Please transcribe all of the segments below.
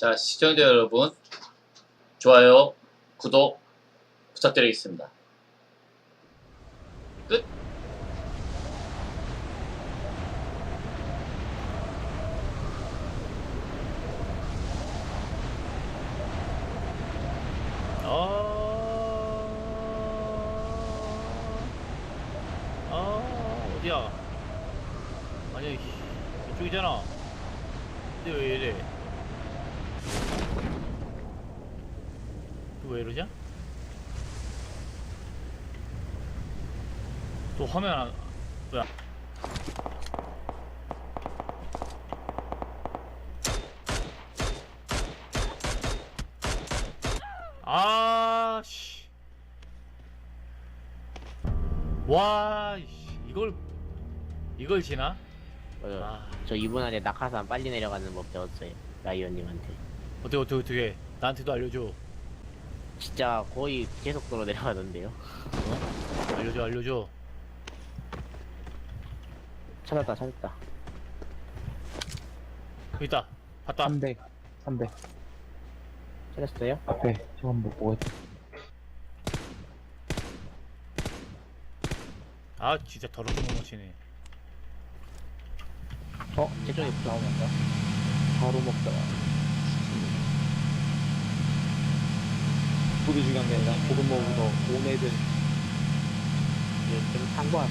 자, 시청자 여러분, 좋아요, 구독 부탁드리겠습니다. 끝. 아, 아 어디야? 아니 이쪽이잖아. 근데 왜 이래? 왜 이러냐? 또 화면 안 뭐야? 아, 씨. 와, 씨, 이걸 이걸 지나? 맞아. 아, 저 이분 안에 낙하산 빨리 내려가는 법 배웠어요. 라이언님한테. 어떻게 어떻게 어떻게? 나한테도 알려줘. 진짜 거의 계속도로 내려가던데요. 알려줘, 알려줘. 찾았다, 찾았다. 여기 있다. 봤다. 300, 300. 찾았어요? 앞에 저건 뭐 뭐였지? 아, 진짜 못 맞히네. 어? 제 쪽에 붙어. 나오면서 바로 먹다가 부도 중요한 게 아니라 고급 먹으러 온 애들 좀 상관.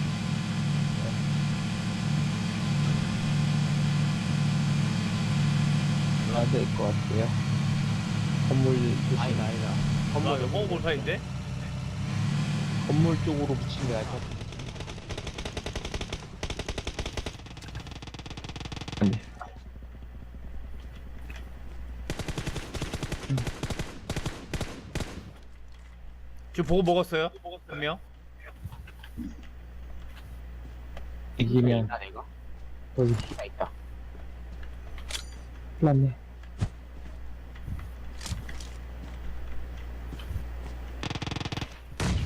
가야 될것 같아요. 건물 조심. 아니다, 아니다. 아, 건물? 건물 쪽으로 붙이는 게 나을 것 같아요. 네. 지금 보고 먹었어요? 한 명? 이기면 있다, 내가. 여기 있다, 있다. 큰일 났네.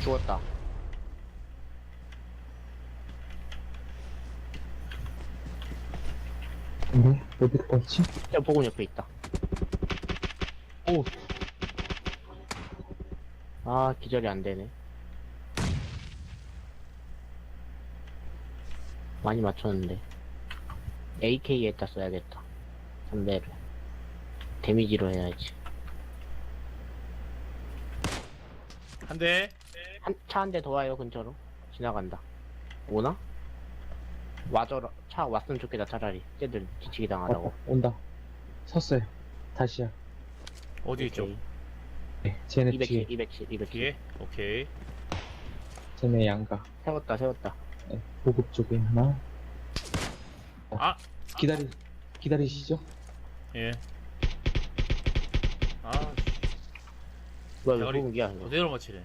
죽었다. 근데 어디 갔지? 저 보고 옆에 있다. 오, 아, 기절이 안 되네. 많이 맞췄는데. AK에다 써야겠다. 담배를. 데미지로 해야지. 한 대. 한, 차 한 대 더 와요, 근처로. 지나간다. 오나? 와줘라. 차 왔으면 좋겠다, 차라리. 쟤들 뒤치기 당하다고. 어, 온다. 섰어요. 다시야. 어디 있죠? 오케이. 네, 쟤네 207, 뒤에, 207, 207. 뒤에? 오케이. 쟤네 양가. 세웠다, 세웠다. 네, 보급 쪽에 하나. 아! 기다리, 기다리시죠? 예. 아, 뭐야, 왜 대가리- 소음기야, 이거. 그대로 맞히네.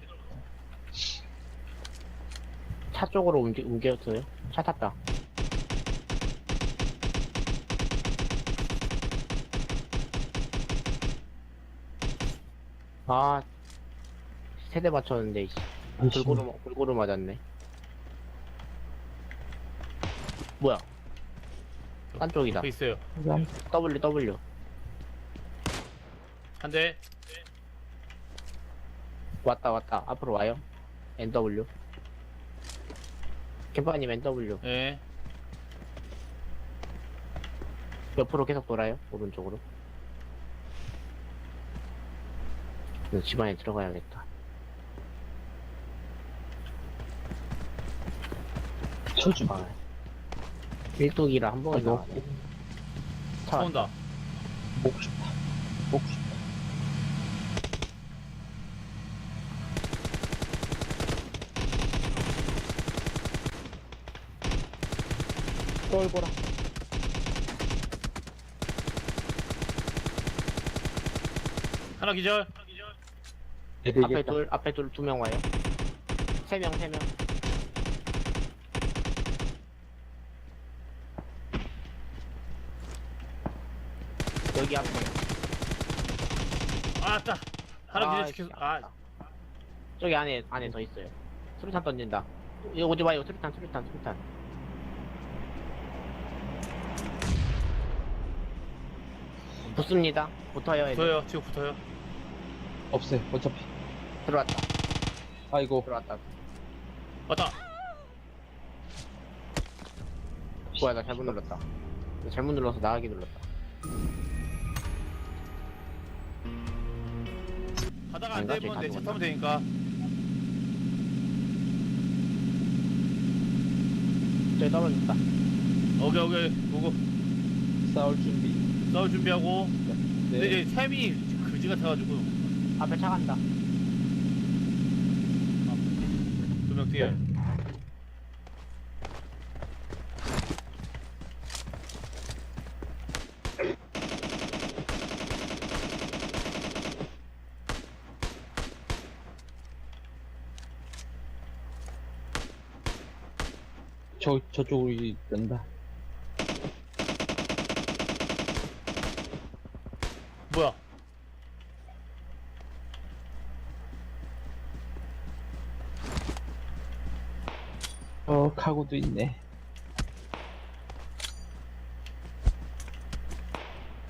차 쪽으로 옮기, 옮겼어요? 차 탔다. 아, 세대 맞췄는데, 씨. 골고루, 골고루 맞았네. 뭐야? 딴 쪽이다. 앞에 있어요. 한 W, W. 한 대. 왔다, 왔다. 앞으로 와요. NW. 캠파님 NW. 예. 옆으로 계속 돌아요. 오른쪽으로. 그래서 집안에 들어가야겠다. 쳐주. 아, 일독이라 한 번에 아이고, 나가네. 차 쏜다. 먹고 싶다. 먹고 싶다. 떨거라. 하나 기절. 앞에 둘, 앞에 둘, 두 명 와요. 세 명, 세 명. 여기 앞에. 아, 따. 하나 아, 기절 시켰어. 씨, 아. 저기 안에, 안에 더 있어요. 수류탄 던진다. 여기 오지 마요. 수류탄, 수류탄, 수류탄. 붙습니다. 붙어요. 애들. 붙어요. 지금 붙어요. 없어요. 어차피. 들어왔다. 아이고. 들어왔다. 왔다. 뭐야 나 잘못 눌렀다. 나 잘못 눌러서 나가기 눌렀다. 가다가 안 아닌가? 되면 내차 저기 타면 되니까. 저기 떨어졌다. 오케이 오케이. 보고 싸울 준비. 싸울 준비하고. 근데 네. 이제 샘이 그지 같아가지고 앞에 차 간다. 두명 뒤에. 저, 저쪽으로 된다. 뭐야? 카고도 있네.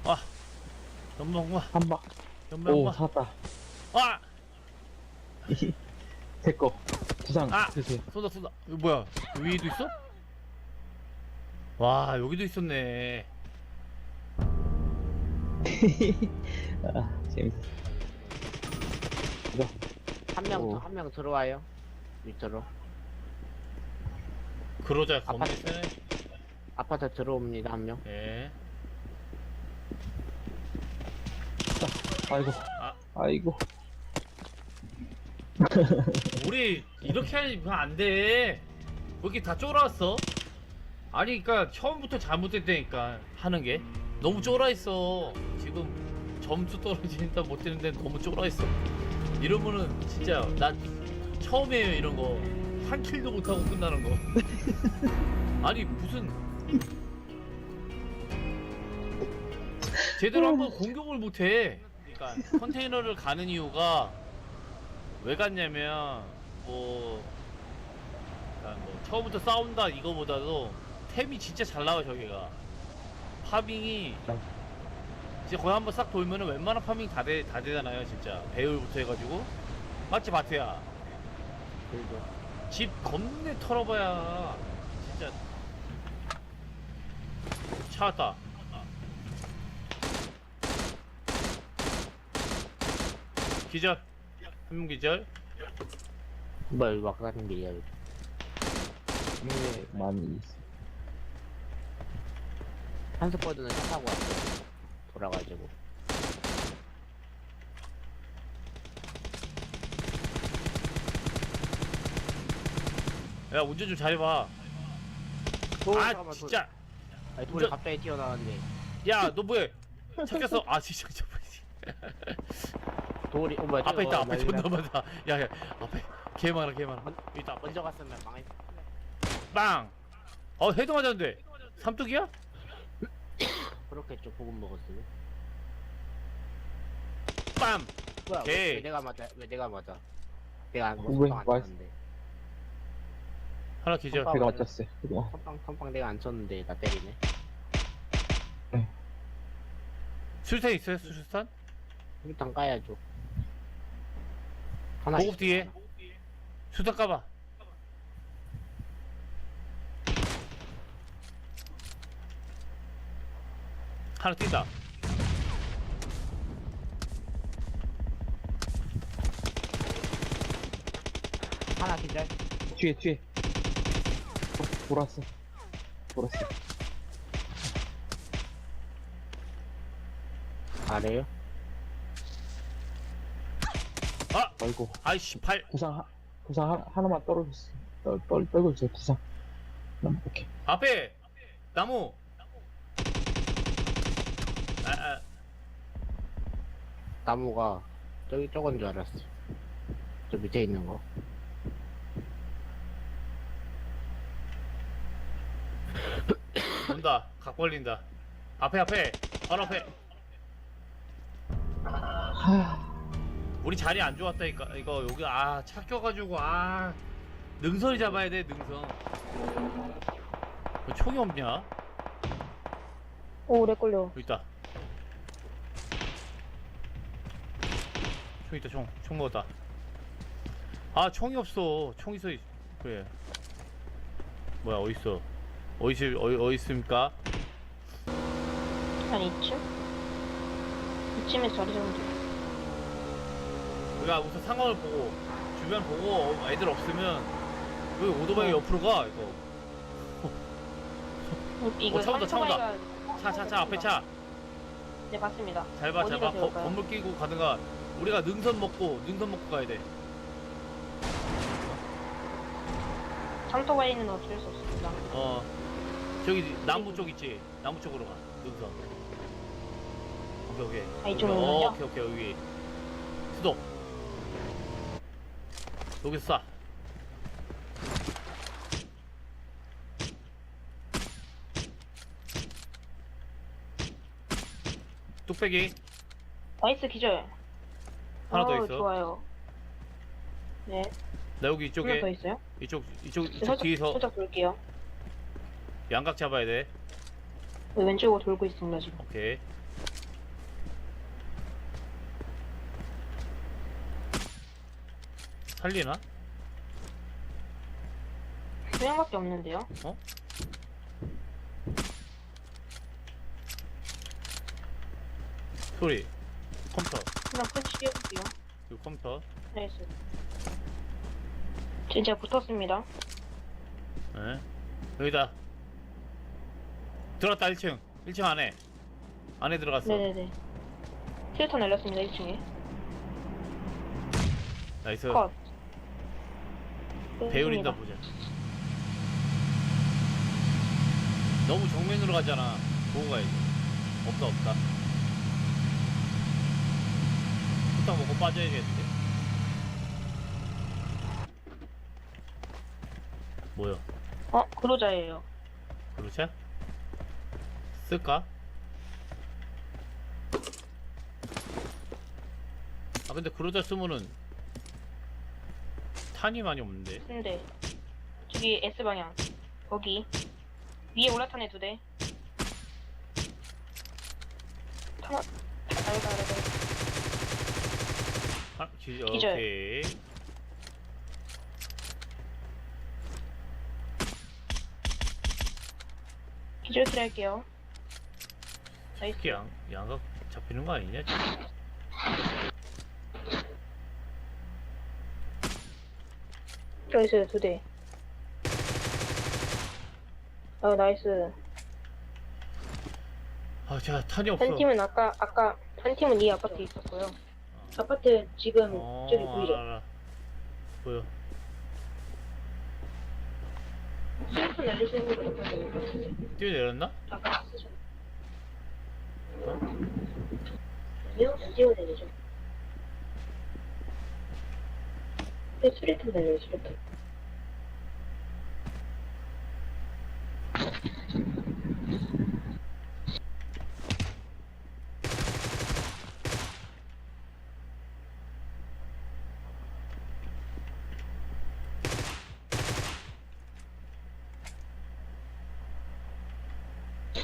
아. 연막마. 한 방. 오. 살았다. 아. 제거. 구상 아! 드세요. 쏜다 쏜다. 이거 뭐야? 위에도 있어? 와 여기도 있었네. 아, 재밌어. 한 명 오. 더 한 명 들어와요. 밑으로. 그러자 아파트. 아파트 들어옵니다 한 명. 예. 아이고. 아. 아이고. 우리 이렇게 하면 안 돼. 왜 이렇게 다 쫄았어? 아니 그니까 처음부터 잘못됐다니까 하는 게 너무 쫄아 있어. 지금 점수 떨어지니까 못 되는데 너무 쫄아 있어. 이러면은 진짜 나 처음이에요 이런 거. 한 킬도 못 하고 끝나는 거. 아니 무슨. 제대로 한번 공격을 못 해. 그러니까 컨테이너를 가는 이유가 왜 갔냐면 뭐, 그러니까 뭐 처음부터 싸운다 이거보다도 템이 진짜 잘 나와 저기가. 파밍이 이제 거의 한번 싹 돌면은 웬만한 파밍 다, 되, 다 되잖아요 진짜. 배율부터 해가지고. 맞지 마트야? 그리고 집 겁내 털어봐야 진짜 차왔다 기절 한 명 기절 뭐야 이거 막 같은 길이야. 여기. 네, 많이 있어. 한스퍼드는 차 타고 왔어. 돌아가지고. 야 운전 좀 잘해봐 오, 아 잠깐만, 진짜 돌, 아니, 돌이 운전- 갑자기 튀어나왔는데. 야너 뭐해 찾겠어 아 진짜 진짜 돌이 어 뭐야 앞에 있다 앞에 존나. 많다 야야 앞에 개 많아 개 많아 있다 앞에 먼저 갔으면 망했. 빵! 어 헤드 맞았는데 삼뚝이야? 그렇겠죠 고급 먹었으면. 빰! 뭐야 오케이. 왜, 왜 내가 맞아? 왜 내가 맞아? 내가 뭐 왜, 선빵 안 맞- 쳤는데. 하나 기절 아, 제가. 맞췄어요. 선빵 선빵 내가 안 쳤는데 나 때리네. 수류탄 있어요 수류탄? 일단 까야죠. 하나 보급 뒤에 수류탄 까봐 하나 뛴다 하나 기절. 뒤에, 뒤에. 어, 돌았어. 돌았어. 아래요? 아! 아이고. 아이씨 팔 구상, 하, 구상 하, 하나만 떨어졌어. 떨, 떨, 떨고 있어요, 구상. 남, 오케이. 앞에 나무 아, 아, 나무가 저기 저건 줄 알았어. 저 밑에 있는 거. 온다 각 벌린다 앞에 앞에 바로 앞에 하, 우리 자리 안 좋았다니까 이거 여기 아 착껴가지고 아 능선이 잡아야 돼 능선 왜 총이 없냐 오, 렉 걸려. 여기 있다 총 있다 총. 총 먹었다. 아 총이 없어. 총 있어. 그래. 뭐야 어디 있어? 어디 있 어디 어디 있습니까? 한 이쯤? 이쯤에 자리 잡으면 돼. 우리가 우선 상황을 보고 주변 보고 어, 애들 없으면 왜 오토바이 옆으로 가 이거? 이거 어, 차 온다, 차 온다. 삼토바이가- 차 차 차 앞에 차. 네 맞습니다. 잘 봐, 잘 봐. 어디가 거- 좋을까요? 건물 끼고 가든가. 우리가 능선 먹고 능선 먹고 가야 돼. 삼토바이는 어쩔 수 없습니다. 어 저기 나무 쪽 있지? 나무 쪽으로 가. 능선. 오케이 오케이. 아, 이쪽으로 어, 가요? 오케이 오케이 여기. 수도. 여기서 쏴. 뚝배기 나이스 기절. 하나 더 어우, 있어. 좋아요. 네. 나 여기 한명더 이쪽에 있어요? 이쪽 이쪽 네, 이쪽 살짝, 뒤에서 살짝 돌게요. 양각 잡아야 돼. 네, 왼쪽으로 돌고 있습니다 지금. 오케이. 살리나? 두 명밖에 없는데요. 소리. 컴퓨터. 그냥 큰 씌워볼게요. 이 컴퓨터. 나이스. 진짜 붙었습니다. 네. 여기다. 들어갔다 1층. 1층 안에. 안에 들어갔어. 네네네. 필터 날렸습니다 1층에. 나이스. 컷. 배율이다 보자. 너무 정면으로 가잖아. 보고 가야지. 없다 없다. 후딱 먹고 빠져야겠는데. 뭐야? 어 그로자예요. 그렇지? 쓸까? 아 근데 그러자 쓰면은 탄이 많이 없는데 근데 저기 S 방향 거기 위에 올라탄 애두 대. 알가 알가. 아, 기, 기절. 오케이 기절킬 할게요. 이렇게 양, 양각 잡히는 거 아니냐 지금? 나이스 두 대. 아 나이스. 아 제가 탄이 없어 한 팀은 아까 아까 한 팀은 이 아파트에 있었고요. 아파트 지금 어, 저기 보이죠? 알아, 알아. 보여 슬픈 날리시는 거 같은데. 뛰어내렸나? 아까 쓰셨. 안 띄워내리죠.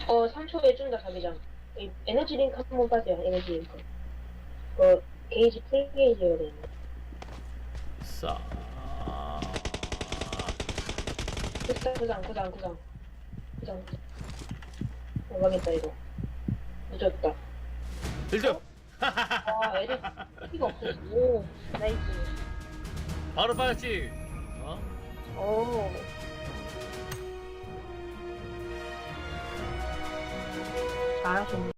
어, 3초 해준다, 자기장. 이 에너지 링크 한 번 빠져요, 에너지 링크. 어, 게이지 풀 게이지여야 되는데. 싸 구상, 구상, 구상, 구상. 구상. 어, 망했다, 이거. 늦었다. 1등! 아, 애들 피가 없어. 오, 나이스. 바로 빠졌지 어? 오. 잘하셨네.